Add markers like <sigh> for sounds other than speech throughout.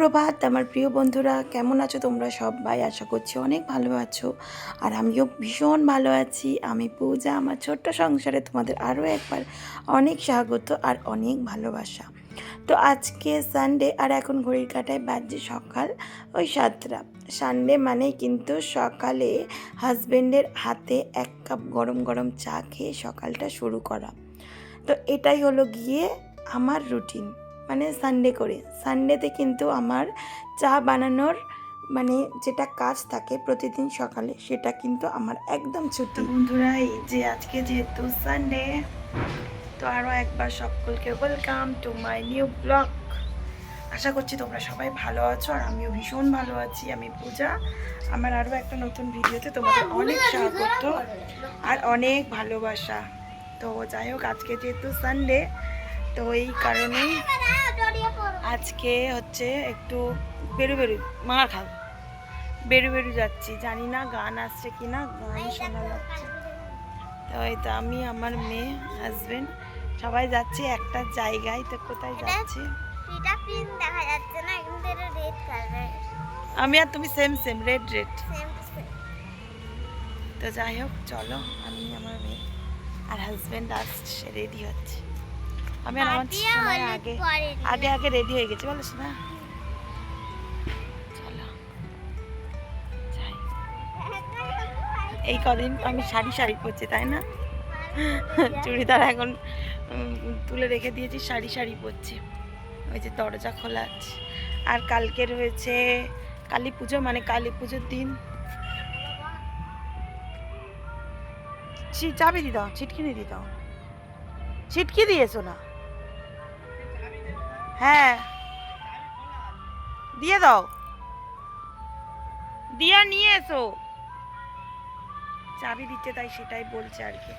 সুপ্রভাত, আমার প্রিয় বন্ধুরা, কেমন আছো তোমরা সবাই? আশা করছি অনেক ভালো আছো। আর আমিও ভীষণ ভালো আছি। আমি পূজা, আমার ছোট্ট সংসারে তোমাদের আরও একবার অনেক স্বাগত আর অনেক ভালোবাসা। তো আজকে সানডে আর এখন ঘড়ির কাটায় বাজছে সকাল ওই সাতটা। সানডে মানে কিন্তু সকালে হাজবেন্ডের হাতে এক কাপ গরম গরম চা খেয়ে সকালটা শুরু করা। তো এটাই হলো গিয়ে আমার রুটিন মানে সানডে করে। সানডেতে কিন্তু আমার চা বানানোর মানে যেটা কাজ থাকে প্রতিদিন সকালে, সেটা কিন্তু আমার একদম ছুটি। বন্ধুরা, এই যে আজকে যেহেতু সানডে তো আরও একবার সকলকে welcome to my new blog আশা করছি তোমরা সবাই ভালো আছো আর আমিও ভীষণ ভালো আছি, আমি পূজা। আমার আরও একটা নতুন ভিডিওতে তোমাদের অনেক স্বাগত আর অনেক ভালোবাসা। তো যাই হোক, আজকে যেহেতু সানডে তো এই কারণেই আজকে হচ্ছে একটু বেরু বেরু মার খাও বেরু বেরু যাচ্ছি জানি না গান আসছে কি না গান শোনা যাচ্ছে। তো এই তো আমি আমার মেয়ে হাজবেন্ড সবাই যাচ্ছি একটা জায়গায় তো কোথায় যাচ্ছি? আমি আর তুমি সেম সেম রেড রেড তো যাই হোক চলো আমি আমার মেয়ে আর হাজবেন্ড আসছে রেডি হচ্ছে। আমি আর আমার সময় আগে আগে আগে রেডি হয়ে গেছি বলো না চলো। এই কদিন আমি শাড়ি শাড়ি পরছি তাই না? চুড়িদার এখন তুলে রেখে দিয়েছি শাড়ি শাড়ি পরছি। ওই যে দরজা খোলা আছে। আর কালকে রয়েছে কালী পুজো মানে কালী পুজোর দিন। চাবি দি দাও ছিটকিনি দি দাও ছিটকি দিয়েছ না হ্যাঁ। দিয়ে দাও। দিয়া নিয়ে এসো। চাবি দিচ্ছে তাই সেটাই বলছে আর কি।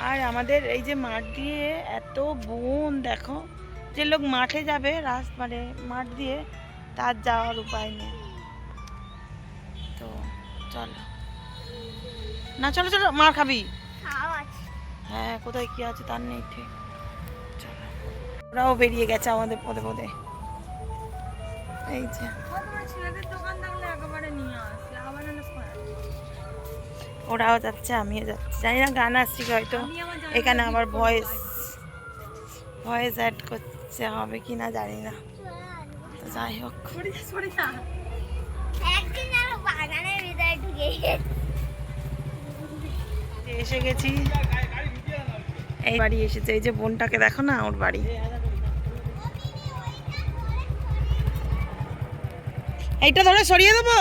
আর আমাদের এই যে মাঠ দিয়ে এত বন দেখো। যে লোক মাঠে যাবে রাস মানে মাঠ দিয়ে তার যাওয়ার উপায় নেই। তো চলো। না চলো চলো মার খাবি। হ্যাঁ কোথায় কি আছে তার নেই ঠিক। ওরাও বেরিয়ে গেছে আমাদের পদে পদে। এই যে। ওরাও যাচ্ছে আমিও যাচ্ছি। জানি না গান আসছি হয়তো। এখানে আবার ভয়েস ভয়েস অ্যাড করতে হবে কি না জানি না। তো যাই হোক। এসে গেছি। এই বাড়ি এসেছে, এই যে বোনটাকে দেখো না, ওর বাড়ি। এইটা ধরে সরিয়ে দেবো?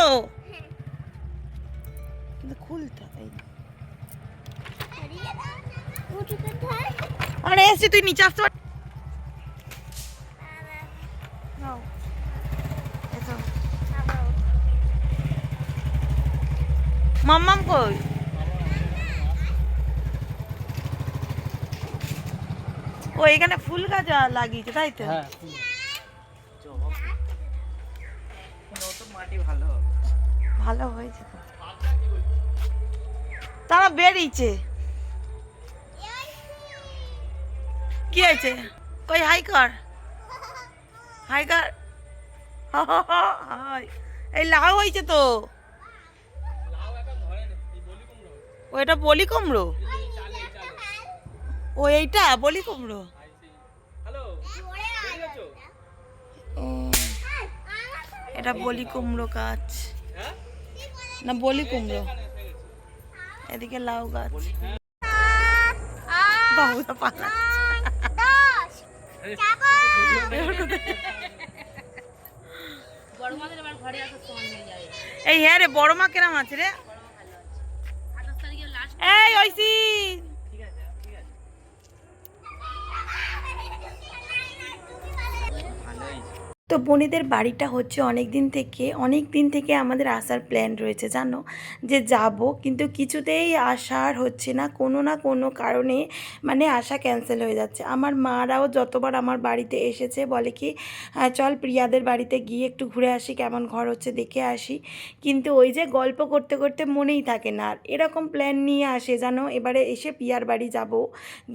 আরে, এসছি, তুই নিচে আসতে পার- নাও। মাম্মাম কই? ও এখানে ফুল গাছ লাগিয়েছে তাই তো? ভালো হয়েছে তো। তারা বেরিয়েছে। কি হয়েছে? কই হাই কর। হাই কর। এই লাউ হয়েছে তো। ও এটা বলি কুমড়ো? ও এইটা বলি কুমড়ো? এটা বলি কুমড়ো গাছ। না, বলি কুমড়ো। এদিকে লাউ গাছ। এই হ্যাঁ রে, বড় মা কেরাম আছে রে? এই ঐসি তো বোনেদের বাড়িটা হচ্ছে অনেক দিন থেকে অনেক দিন থেকে আমাদের আসার প্ল্যান রয়েছে জানো? যে যাব কিন্তু কিছুতেই আসার হচ্ছে না কোনো না কোনো কারণে মানে আসা ক্যান্সেল হয়ে যাচ্ছে। আমার মারাও যতবার আমার বাড়িতে এসেছে বলে কি "হ্যাঁ, চল প্রিয়াদের বাড়িতে গিয়ে একটু ঘুরে আসি কেমন ঘর হচ্ছে দেখে আসি। কিন্তু ওই যে গল্প করতে করতে মনেই থাকে না আর এরকম প্ল্যান নিয়ে আসে জানো? এবারে এসে পিয়ার বাড়ি যাব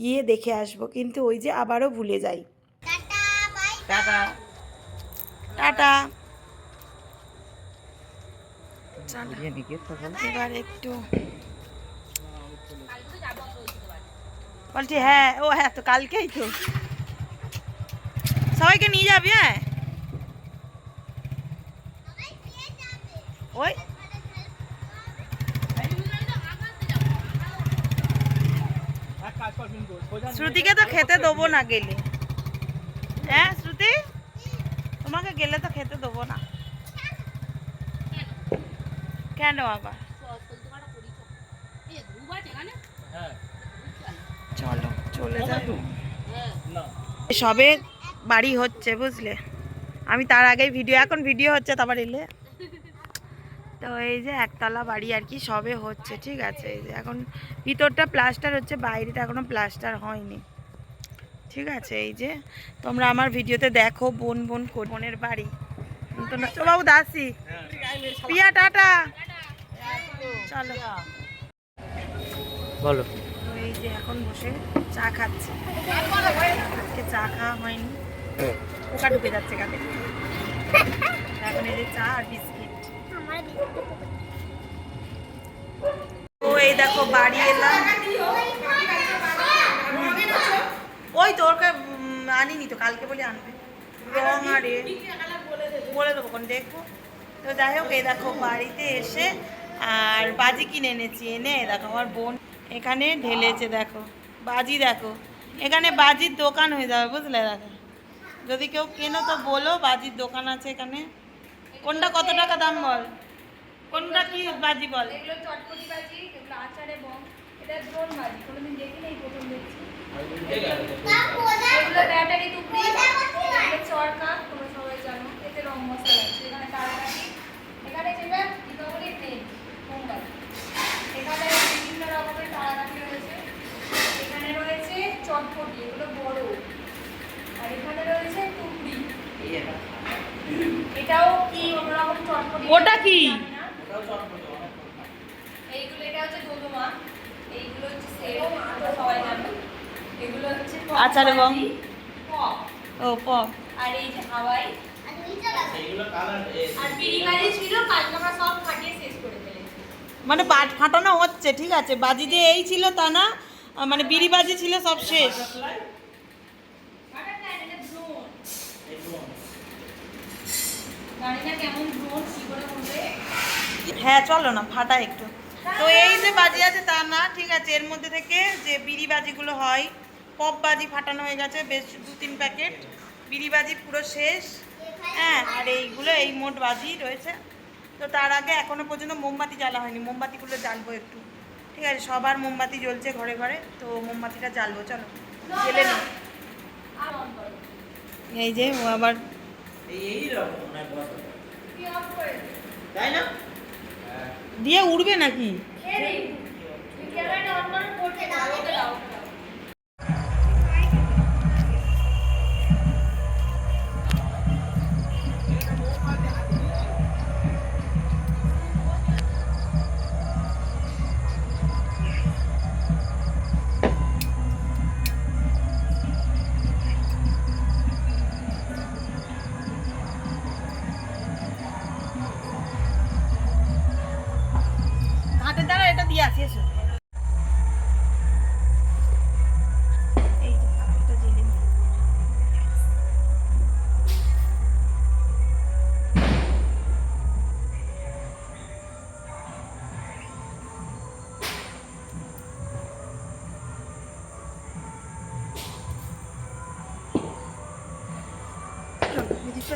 গিয়ে দেখে আসব কিন্তু ওই যে আবারও ভুলে যাই। Tata bye tata. এবার একটু। বলছি হ্যাঁ ও হ্যাঁ তো কালকেই তো। সবাইকে নিয়ে যাবি হ্যাঁ? ওই। শ্রুতিকে তো খেতে দেবো না গেলে। হ্যাঁ তোমাকে গেলে তো খেতে দেবো না। কেন আবার? চলো, চলে যাই। সবে বাড়ি হচ্ছে, বুঝলে? আমি তার আগেই ভিডিও এখন ভিডিও হচ্ছে, তারপর এলে। তো এই যে একতলা বাড়ি আর কি, সবে হচ্ছে, ঠিক আছে? এই যে এখন ভিতরটা প্লাস্টার হচ্ছে, বাইরেটা এখনও প্লাস্টার হয়নি। ঠিক আছে এই যে তোমরা আমার ভিডিওতে দেখো বোন বোন বোনের বাড়ি। বাবু দাসি। পিয়া টাটা। চলো। বলো। তো এই যে এখন বসে চা খাচ্ছি। আজকে চা খাওয়া হয়নি। পোকা ঢুকে যাচ্ছে গালে এখন এই যে চা আর বিস্কিট। ও এই দেখো বাড়ি এলাম। ওই তোর কা- উম, আনিনি তো কালকে বলে আনবে। রং আর এ বলে দেবো কোন দেখব তো যাই হোক এই দেখো বাড়িতে এসে আর বাজি কিনে এনেছি এনে দেখো আমার বোন এখানে ঢেলেছে দেখো। বাজি দেখো এখানে বাজির দোকান হয়ে যাবে বুঝলে দেখো যদি কেউ কেনো তো বলো বাজির দোকান আছে এখানে। কোনটা কত টাকা দাম বল? কোনটা কি বাজি বল? এগুলো চটপটি বাজি এগুলো আচারে বম এটা ড্রোন বাজি কোনোদিন দেখি নাই প্রথম দেখছি। এগুলো ব্যাটারি টুকরি চরকা তোমরা সবাই জানো। এতে রং মশলা আছে এখানে তারাকাঠি এখানে যেটা দীপাবলির তেল মোমবাতি এখানে বিভিন্ন রকমের তারাকাঠি রয়েছে। এখানে রয়েছে চটপটি এগুলো বড়। আর এখানে রয়েছে টুকরি এটাও কি? অন্যরকম চটপটি। ওটা কি? জানি না। এইগুলো এটা হচ্ছে দোদমা এইগুলো হচ্ছে সেও আমরা সবাই জানো এগুলো হচ্ছে পপ আচারে পপ ও পপ আর এই যে হাওয়াই। আর বিড়ি বাজি ছিল কালকে আমরা সব ফাটিয়ে শেষ করে ফেলেছি। মানে বাট ফাটানো হচ্ছে ঠিক আছে। বাজি যে এই ছিল তা না মানে বিড়ি বাজি ছিল সব শেষ। হ্যাঁ চলো না ফাটা একটু। তো এই যে বাজি আছে তা না ঠিক আছে। এর মধ্যে থেকে যে বিড়ি বাজিগুলো হয় পপ বাজি ফাটানো হয়ে গেছে বেশ দু তিন প্যাকেট। বিড়ি বাজি পুরো শেষ। হ্যাঁ আর এইগুলো এই মোট বাজি রয়েছে। তো তার আগে এখনও পর্যন্ত মোমবাতি জ্বালা হয়নি। মোমবাতিগুলো জ্বালবো একটু। ঠিক আছে সবার মোমবাতি জ্বলছে ঘরে ঘরে তো মোমবাতিটা জ্বালবো চলো। জেলে নি। এই যে ও আবার দিয়ে উড়বে নাকি?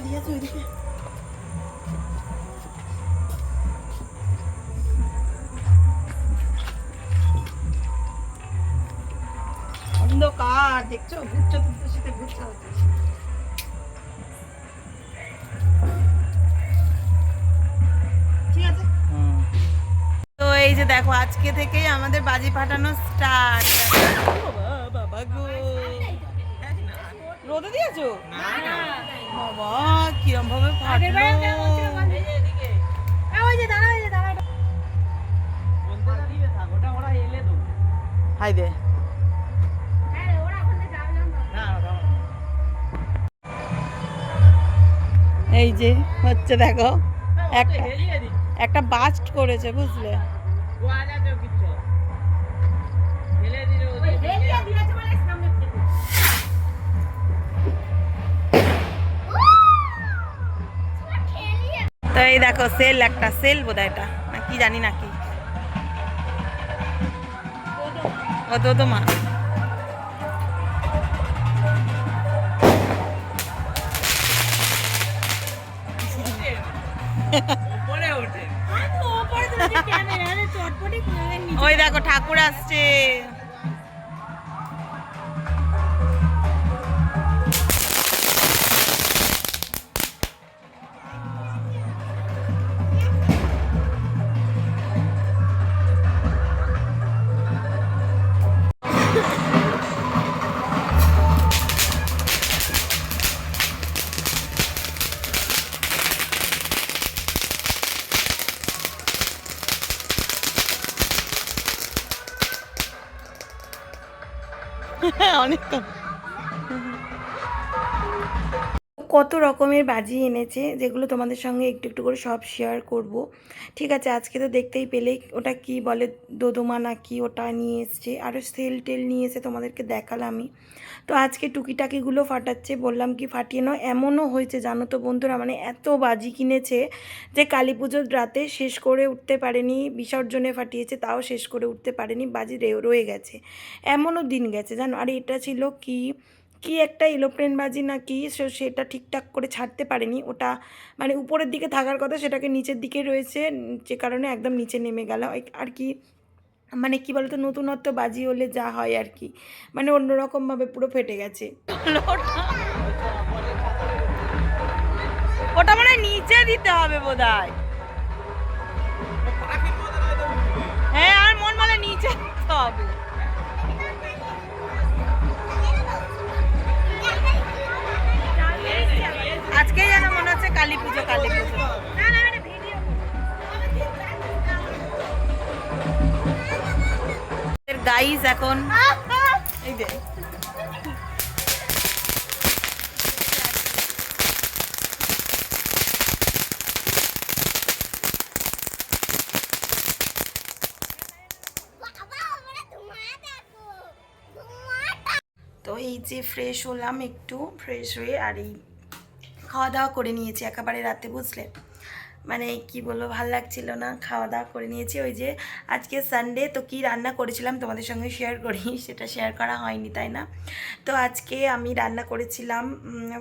দিয়ে আসো, ওইদিকে। অন্ধকার দেখছ? ঘুরছ তুলতে সাথে ঘুরছে ঠিক তো এই যে দেখো আজকে থেকেই আমাদের বাজি ফাটানো স্টার্ট বাবা গো। রোদে দিয়েছ? বাবা কিরম ভাবে হাই দে। এই যে হচ্ছে দেখো একটা একটা বাস্ট করেছে বুঝলে? তো এই দেখো সেল একটা সেল বোধ এটা। কি জানি নাকি ও তো America. কত রকমের বাজি এনেছে যেগুলো তোমাদের সঙ্গে একটু একটু করে সব শেয়ার করব। ঠিক আছে, আজকে তো দেখতেই পেলে ওটা কি বলে, দোদমা না কি ওটা নিয়ে এসছে। আরও সেল টেল নিয়ে এসে তোমাদেরকে দেখালামই তো আজকে টুকিটাকিগুলো ফাটাচ্ছে, বললাম কি ফাটিয়ে নাও। এমনও হয়েছে, জানো তো বন্ধুরা মানে এত বাজি কিনেছে যে কালী পুজোর রাতে শেষ করে উঠতে পারেনি, বিসর্জনে ফাটিয়েছে, তাও শেষ করে উঠতে পারেনি, বাজি রয়ে গেছে। এমনও দিন গেছে, জানো? আর এটা ছিল কি কি একটা এলোপ্লেন বাজি না কি সে- সেটা ঠিকঠাক করে ছাড়তে পারেনি। ওটা মানে উপরের দিকে থাকার কথা সেটাকে নিচের দিকে রয়েছে যে কারণে একদম নিচে নেমে গেল। আর কি মানে কি বলতো নতুনত্ব বাজি হলে যা হয় আর কি মানে অন্যরকমভাবে পুরো ফেটে গেছে। <laughs> ওটা মানে নিচে দিতে হবে বোধ হয় হ্যাঁ আর মন বলে নিচে দিতে হবে। কালী পুজো কালী পুজো। গাইস এখন তো এই যে ফ্রেশ হলাম একটু ফ্রেশ হয়ে আর এই খাওয়া দাওয়া করে নিয়েছি একেবারে রাতে, বুঝলে? মানে কি বলব, ভালো লাগছিল না খাওয়া দাওয়া করে নিয়েছি। ওই যে আজকে সানডে তো কি রান্না করেছিলাম তোমাদের সঙ্গে শেয়ার করি, <laughs> সেটা শেয়ার করা হয়নি, তাই না? তো আজকে আমি রান্না করেছিলাম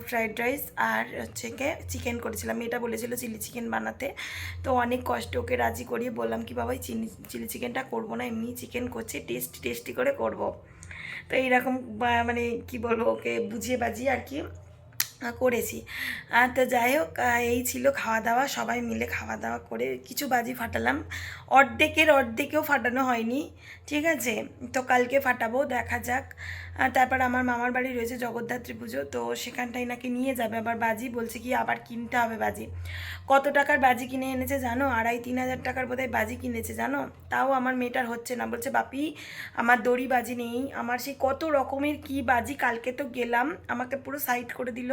ফ্রাইড রাইস আর হচ্ছে কে চিকেন করেছিলাম। এটা বলেছিল চিলি চিকেন বানাতে। তো অনেক কষ্ট, ওকে রাজি করিয়ে বললাম কি বাবা চিলি চিলি চিকেনটা করব না, এমনি চিকেন করছি টেস্টি টেস্টি করে করব। তো এইরকম মানে কি বলব, ওকে বুঝিয়ে বাজিয়ে আর কি করেছি। আর তো যাই হোক এই ছিল খাওয়া দাওয়া সবাই মিলে খাওয়া দাওয়া করে কিছু বাজি ফাটালাম। অর্ধেকের অর্ধেকেও ফাটানো হয়নি, ঠিক আছে? তো কালকে ফাটাবো, দেখা যাক। তারপর আমার মামার বাড়ি রয়েছে জগদ্ধাত্রী পুজো, তো সেখানটাই নাকি নিয়ে যাবে। আবার বাজি বলছে কি, আবার কিনতে হবে বাজি। কত টাকার বাজি কিনে এনেছে জানো? আড়াই তিন হাজার টাকার বোধহয় বাজি কিনেছে জানো? তাও আমার মেয়েটার হচ্ছে না। বলছে, বাপি, আমার দড়ি বাজি নেই। আমার সেই কত রকমের কি বাজি, কালকে তো গেলাম। আমাকে পুরো সাইড করে দিল।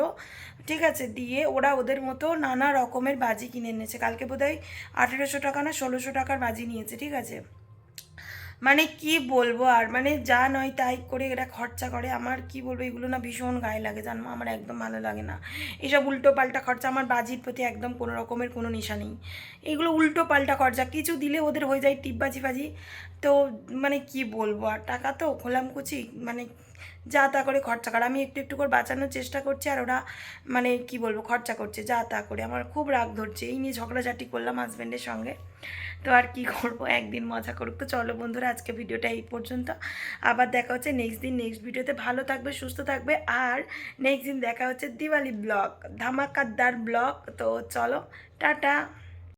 ঠিক আছে, দিয়ে ওরা ওদের মতো নানা রকমের বাজি কিনে এনেছে। কালকে বোধহয় আঠেরোশো টাকা না ষোলোশো টাকার বাজি নিয়েছে। ঠিক আছে? মানে কি বলব আর? মানে যা নয় তাই করে এরা খরচা করে। আমার কি বলব, এগুলো না ভীষণ গায়ে লাগে, জানো আমার একদম ভালো লাগে না। এসব উল্টো পাল্টা খরচা আমার বাজির প্রতি একদম কোনো রকমের কোনো নেশা নেই। এগুলো উল্টো পাল্টা খরচা। কিছু দিলে ওদের হয়ে যায় টিপ বাজি ফাজি। তো মানে কি বলব আর? টাকা তো খোলাম কুচি। মানে যা তা করে খরচা করে। আমি একটু একটু করে বাঁচানোর চেষ্টা করছি আর ওরা মানে কি বলব, খরচা করছে, যা তা করে। আমার খুব রাগ ধরছে। এই নিয়ে ঝগড়াঝাটি করলাম হাজব্যান্ডের সঙ্গে। তো আর কি করব? একদিন মজা করুক। তো চলো বন্ধুরা, আজকে ভিডিওটা এই পর্যন্ত। আবার দেখা হচ্ছে নেক্সট দিন। নেক্সট ভিডিওতে ভালো থাকবে, সুস্থ থাকবে। আর নেক্সট দিন দেখা হচ্ছে দিওয়ালি ব্লগ ধামাকাদার ব্লগ তো চলো, টাটা।